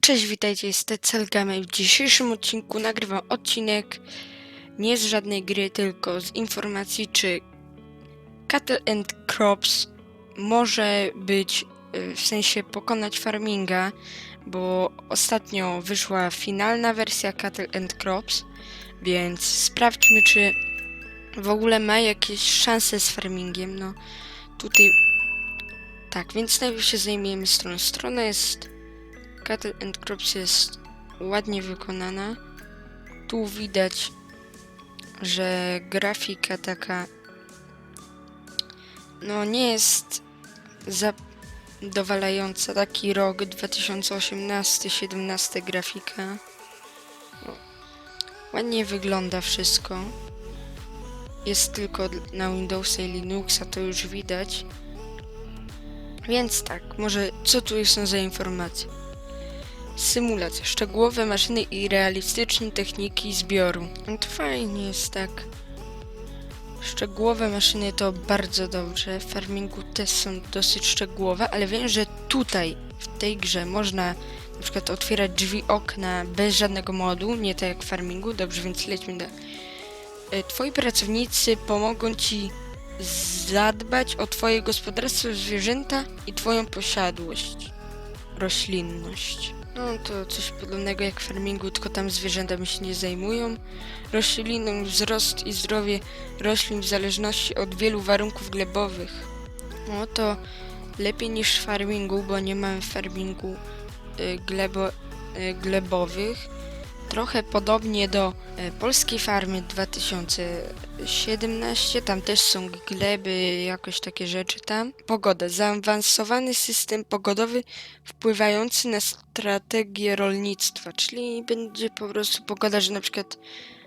Cześć, witajcie, jest Celgamy. W dzisiejszym odcinku nagrywam odcinek nie z żadnej gry, tylko z informacji, czy Cattle and Crops może być, y, w sensie pokonać farminga, bo ostatnio wyszła finalna wersja Cattle and Crops, więc sprawdźmy, czy w ogóle ma jakieś szanse z farmingiem. No, tutaj... Tak, więc najpierw się zajmiemy stroną. Strona jest Cattle and Crops jest ładnie wykonana. Tu widać, że grafika taka no nie jest zadowalająca. Taki rok 2018-17 grafika. Ładnie wygląda wszystko. Jest tylko na Windowsa i Linuxa, to już widać. Więc tak, może co tu są za informacje? Symulacja, szczegółowe maszyny i realistyczne techniki zbioru. No to fajnie jest tak. Szczegółowe maszyny to bardzo dobrze. W farmingu też są dosyć szczegółowe, ale wiem, że tutaj, w tej grze, można na przykład otwierać drzwi, okna bez żadnego modu, nie tak jak w farmingu. Dobrze, więc lećmy dalej. E, Twoi pracownicy pomogą ci zadbać o twoje gospodarstwo, zwierzęta i twoją posiadłość. Roślinność. No to coś podobnego jak w farmingu, tylko tam zwierzętami się nie zajmują. Rośliną wzrost i zdrowie roślin w zależności od wielu warunków glebowych. No to lepiej niż w farmingu, bo nie mamy farmingu glebo, y, glebowych. Trochę podobnie do y, polskiej farmy 2017, tam też są gleby, jakoś takie rzeczy tam. Pogoda. Zaawansowany system pogodowy wpływający na strategię rolnictwa, czyli będzie po prostu pogoda, że na przykład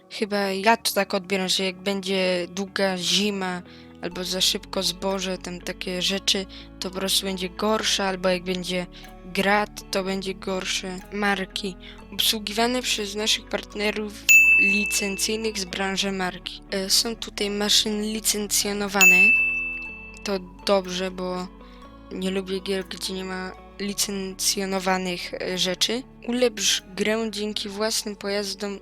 chyba ja to tak odbieram, że jak będzie długa zima albo za szybko zboże, tam takie rzeczy, to po prostu będzie gorsza, albo jak będzie grad, to będzie gorsze. Marki obsługiwane przez naszych partnerów licencyjnych z branży marki. E, Są tutaj maszyny licencjonowane. To dobrze, bo nie lubię gier, gdzie nie ma licencjonowanych e, rzeczy. Ulepsz grę dzięki własnym pojazdom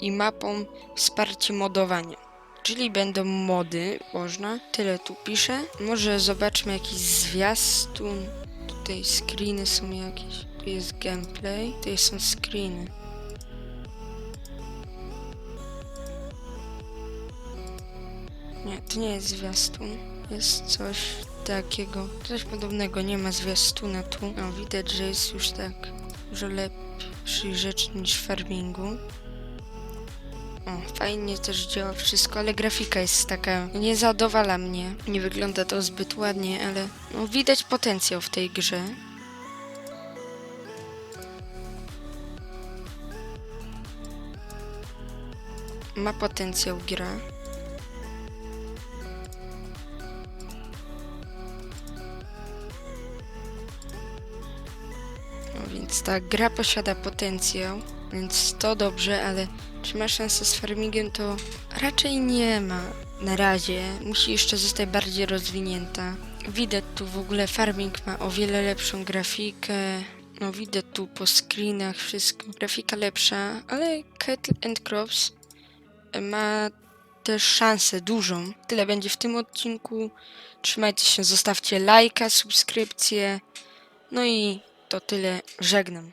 i mapom wsparcie modowania. Czyli będą mody, można. Tyle tu piszę. Może zobaczmy jakiś zwiastun. Tutaj screeny są jakieś. Tu jest gameplay. Tutaj są screeny. Nie, to nie jest zwiastun. Jest coś takiego. Coś podobnego. Nie ma zwiastuna tu. No, widać, że jest już tak dużo lepszych rzeczy niż farmingu. O, fajnie też działa wszystko, ale grafika jest taka, nie zadowala mnie. Nie wygląda to zbyt ładnie, ale no, widać potencjał w tej grze. Ma potencjał gra. No więc ta gra posiada potencjał, więc to dobrze, ale czy ma szansę z farmingiem, to raczej nie ma. Na razie musi jeszcze zostać bardziej rozwinięta. Widać tu w ogóle farming ma o wiele lepszą grafikę. No widać tu po screenach wszystko. Grafika lepsza, ale Cattle and Crops ma też szansę dużą. Tyle będzie w tym odcinku. Trzymajcie się, zostawcie lajka, subskrypcję. No i to tyle. Żegnam.